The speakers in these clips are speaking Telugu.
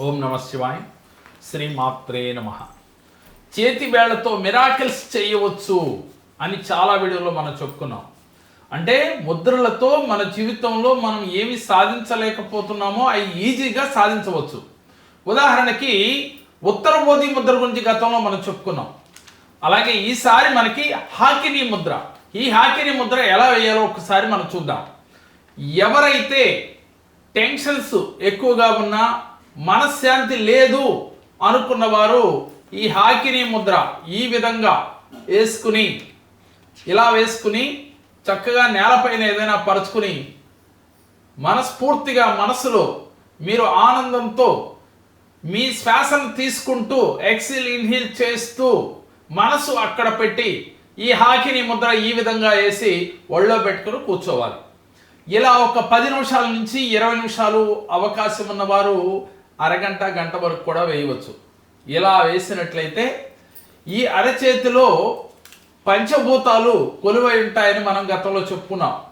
ఓం నమ శివాయ. శ్రీ మాత్రే నమ. చేతి వేళ్ళతో మిరాకిల్స్ చేయవచ్చు అని చాలా వీడియోలో మనం చెప్పుకున్నాం. అంటే ముద్రలతో మన జీవితంలో మనం ఏమి సాధించలేకపోతున్నామో అవి ఈజీగా సాధించవచ్చు. ఉదాహరణకి ఉత్తర బోధి ముద్ర గురించి గతంలో మనం చెప్పుకున్నాం. అలాగే ఈసారి మనకి హాకినీ ముద్ర. ఈ హాకినీ ముద్ర ఎలా వేయాలో ఒకసారి మనం చూద్దాం. ఎవరైతే టెన్షన్స్ ఎక్కువగా ఉన్నా మనశ్శాంతి లేదు అనుకున్నవారు ఈ హాకిని ముద్ర ఈ విధంగా వేసుకుని ఇలా వేసుకుని చక్కగా నేలపైన ఏదైనా పరుచుకుని మనస్ఫూర్తిగా మనసులో మీరు ఆనందంతో మీ శ్వాసను తీసుకుంటూ ఎక్సిల్ ఇన్హీల్ చేస్తూ మనసు అక్కడ పెట్టి ఈ హాకిని ముద్ర ఈ విధంగా వేసి ఒళ్ళో పెట్టుకుని కూర్చోవాలి. ఇలా ఒక పది నిమిషాల నుంచి ఇరవై నిమిషాలు అవకాశం ఉన్నవారు అరగంట గంట వరకు కూడా వేయవచ్చు. ఇలా వేసినట్లయితే ఈ అరచేతిలో పంచభూతాలు కొలువై ఉంటాయని మనం గతంలో చెప్పుకున్నాం.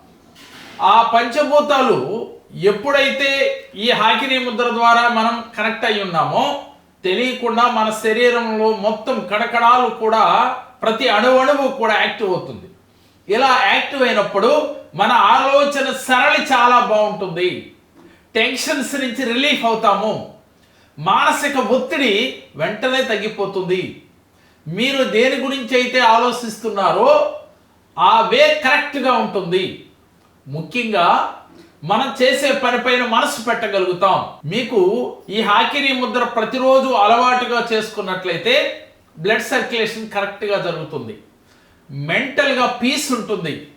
ఆ పంచభూతాలు ఎప్పుడైతే ఈ హాకినీ ముద్ర ద్వారా మనం కనెక్ట్ అయి ఉన్నామో తెలియకుండా మన శరీరంలో మొత్తం కడకడాలు కూడా ప్రతి అణువణువు కూడా యాక్టివ్ అవుతుంది. ఇలా యాక్టివ్ అయినప్పుడు మన ఆలోచన సరళి చాలా బాగుంటుంది. టెన్షన్స్ నుంచి రిలీఫ్ అవుతాము. మానసిక ఒత్తిడి వెంటనే తగ్గిపోతుంది. మీరు దేని గురించి అయితే ఆలోచిస్తున్నారో ఆ వే కరెక్ట్గా ఉంటుంది. ముఖ్యంగా మనం చేసే పనిపైన మనసు పెట్టగలుగుతాం. మీకు ఈ హాకిరీ ముద్ర ప్రతిరోజు అలవాటుగా చేసుకున్నట్లయితే బ్లడ్ సర్క్యులేషన్ కరెక్ట్గా జరుగుతుంది. మెంటల్గా పీస్ ఉంటుంది.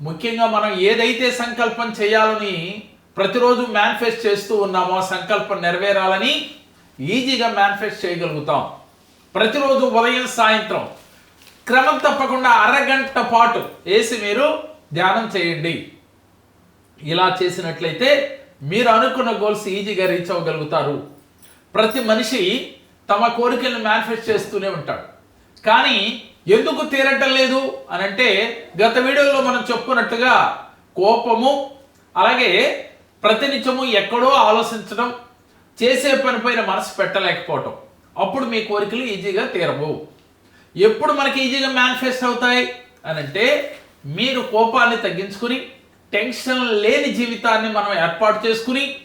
ముఖ్యంగా మనం ఏదైతే సంకల్పం చేయాలని ప్రతిరోజు మేనిఫెస్ట్ చేస్తూ ఉన్నామో ఆ సంకల్పం నెరవేరాలని ఈజీగా మేనిఫెస్ట్ చేయగలుగుతాం. ప్రతిరోజు ఉదయం సాయంత్రం. క్రమం తప్పకుండా అరగంట పాటు వేసి మీరు ధ్యానం చేయండి. ఇలా చేసినట్లయితే మీరు అనుకున్న గోల్స్ ఈజీగా రీచ్ అవ్వగలుగుతారు. ప్రతి మనిషి తమ కోరికలను మేనిఫెస్ట్ చేస్తూనే ఉంటాడు. కానీ ఎందుకు తీరటం లేదు అని అంటే గత వీడియోలో మనం చెప్పుకున్నట్టుగా కోపము అలాగే ప్రతినిత్యము ఎక్కడో ఆలోచించడం చేసే పనిపైన మనసు పెట్టలేకపోవటం. అప్పుడు మీ కోరికలు ఈజీగా తీరవు. ఎప్పుడు మనకి ఈజీగా మేనిఫెస్ట్ అవుతాయి? అని అంటే మీరు కోపాన్ని తగ్గించుకుని టెన్షన్ లేని జీవితాన్ని మనం ఏర్పాటు చేసుకుని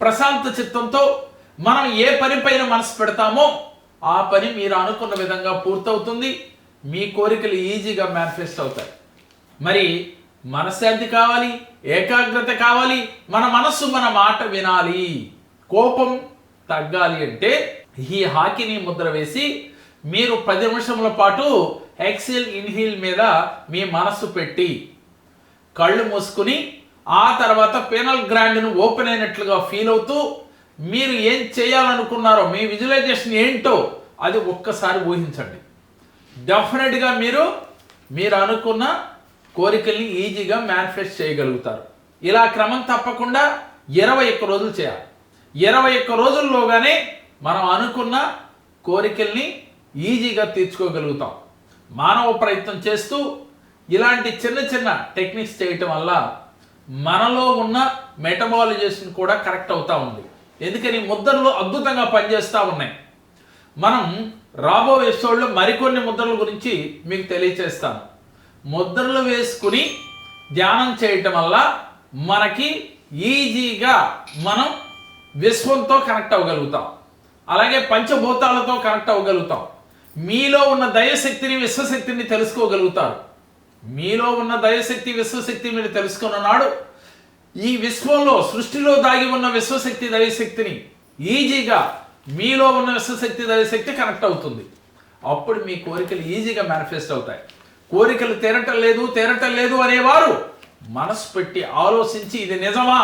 ప్రశాంత చిత్తంతో మనం ఏ పనిపైన మనసు పెడతామో ఆ పని మీరు అనుకున్న విధంగా పూర్తవుతుంది. మీ కోరికలు ఈజీగా మేనిఫెస్ట్ అవుతాయి. మరి మనశ్శాంతి కావాలి? ఏకాగ్రత కావాలి? మన మనస్సు మన మాట వినాలి. కోపం తగ్గాలి అంటే ఈ హాకీని ముద్ర వేసి మీరు పది నిమిషముల పాటు ఎక్సెల్ ఇన్హీల్ మీద మీ మనస్సు పెట్టి కళ్ళు మూసుకుని ఆ తర్వాత పెనల్ గ్రాండ్ను ఓపెన్ అయినట్లుగా ఫీల్ అవుతూ మీరు ఏం చేయాలనుకున్నారో మీ విజువలైజేషన్ ఏంటో అది ఒక్కసారి ఊహించండి. డెఫినెట్గా మీరు మీరు అనుకున్న కోరికల్ని ఈజీగా మేనిఫెస్ట్ చేయగలుగుతారు. ఇలా క్రమం తప్పకుండా ఇరవై ఒక్క రోజులు చేయాలి. ఇరవై ఒక్క రోజుల్లోగానే మనం అనుకున్న కోరికల్ని ఈజీగా తీర్చుకోగలుగుతాం. మానవ ప్రయత్నం చేస్తూ ఇలాంటి చిన్న చిన్న టెక్నిక్స్ చేయటం వల్ల మనలో ఉన్న మెటబాలజేషన్ కూడా కరెక్ట్ అవుతా ఉంది. ఎందుకని ముద్రలు అద్భుతంగా పనిచేస్తూ ఉన్నాయి. మనం రాబోయే ఎపిసోడ్లో మరికొన్ని ముద్రల గురించి మీకు తెలియచేస్తాను. ముద్రలు వేసుకుని ధ్యానం చేయటం వల్ల మనకి ఈజీగా మనం విశ్వంతో కనెక్ట్ అవ్వగలుగుతాం. అలాగే పంచభూతాలతో కనెక్ట్ అవ్వగలుగుతాం. మీలో ఉన్న దయశక్తిని విశ్వశక్తిని తెలుసుకోగలుగుతారు. మీలో ఉన్న దయశక్తి విశ్వశక్తి మీరు తెలుసుకున్న నాడు ఈ విశ్వంలో సృష్టిలో దాగి ఉన్న విశ్వశక్తి దయశక్తిని ఈజీగా మీలో ఉన్న విశ్వశక్తి దయశక్తి కనెక్ట్ అవుతుంది. అప్పుడు మీ కోరికలు ఈజీగా మేనిఫెస్ట్ అవుతాయి. కోరికలు తీరటం లేదు తీరటం లేదు అనేవారు మనసు పెట్టి ఆలోచించి ఇది నిజమా?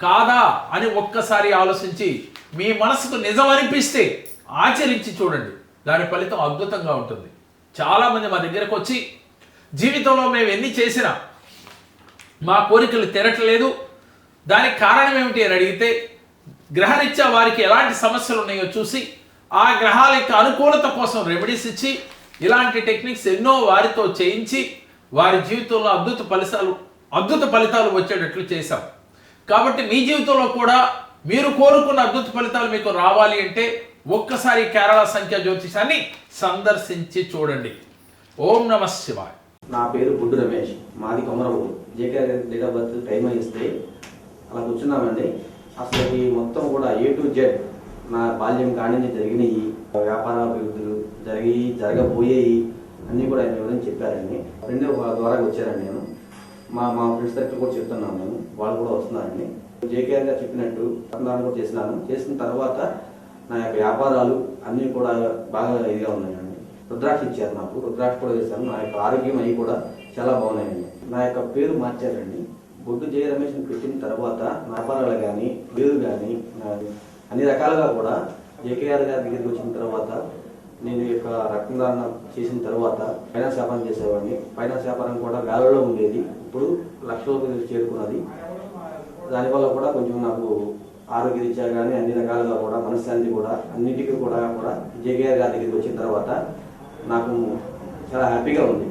కాదా అని ఒక్కసారి ఆలోచించి మీ మనసుకు నిజం అనిపిస్తే ఆచరించి చూడండి. దాని ఫలితం అద్భుతంగా ఉంటుంది. చాలామంది మా దగ్గరకు వచ్చి జీవితంలో మేము ఎన్ని చేసినా మా కోరికలు తెరట్లేదు దానికి కారణం ఏమిటి? అని అడిగితే గ్రహరీత్యా వారికి ఎలాంటి సమస్యలు ఉన్నాయో చూసి ఆ గ్రహాల యొక్క అనుకూలత కోసం రెమెడీస్ ఇచ్చి ఇలాంటి టెక్నిక్స్ ఎన్నో వారితో చేయించి వారి జీవితంలో అద్భుత ఫలితాలు అద్భుత ఫలితాలు వచ్చేటట్లు చేశాం. కాబట్టి మీ జీవితంలో కూడా మీరు కోరుకున్న అద్భుత ఫలితాలు మీకు రావాలి అంటే ఒక్కసారి కేరళ సంఖ్య జ్యోతిషాన్ని సందర్శించి చూడండి. ఓం నమ శివాయ్. నా పేరు గుడ్డు రమేష్. మాది కొమరవు JK date of birth time ఇస్తే అలా కూర్చున్నామండి. అసలు ఈ మొత్తం కూడా ఏ టు జెడ్ నా బాల్యం కాడి జరిగినాయి. వ్యాపార అభివృద్ధులు జరిగి జరగబోయేవి అన్నీ కూడా ఆయన వివరించి చెప్పారండి. ఫ్రెండ్ ద్వారా వచ్చారండి నేను. మా మా ఫ్రెండ్స్ దగ్గర కూడా చెప్తున్నాను నేను. వాళ్ళు కూడా వస్తున్నారండి. జేకేఆర్ గారు చెప్పినట్టు రక్తదానం కూడా చేసినాను. చేసిన తర్వాత నా యొక్క వ్యాపారాలు అన్నీ కూడా బాగా ఇదిగా ఉన్నాయండి. రుద్రాక్ష ఇచ్చారు నాకు. రుద్రాక్ష కూడా వేశాను. నా యొక్క ఆరోగ్యం అవి కూడా చాలా బాగున్నాయండి. నా యొక్క పేరు మార్చారండి. బొడ్డు జయ రమేష్ పెట్టిన తర్వాత వ్యాపారాలు కానీ పేరు కానీ అన్ని రకాలుగా కూడా జేకేఆర్ గారి దగ్గరికి వచ్చిన తర్వాత నేను యొక్క రక్తదానం చేసిన తర్వాత ఫైనాన్స్ వ్యాపారం చేసేవాడిని. ఫైనాన్స్ వ్యాపారం కూడా వేలలో ఉండేది. ఇప్పుడు లక్షలకు చేరుకున్నది. దానివల్ల కూడా కొంచెం నాకు ఆరోగ్య రీత్యా కానీ అన్ని రకాలుగా కూడా మనశ్శాంతి కూడా అన్నిటికీ కూడా కూడా జేకేఆర్ గారి దగ్గరికి వచ్చిన తర్వాత నాకు చాలా హ్యాపీగా ఉంది.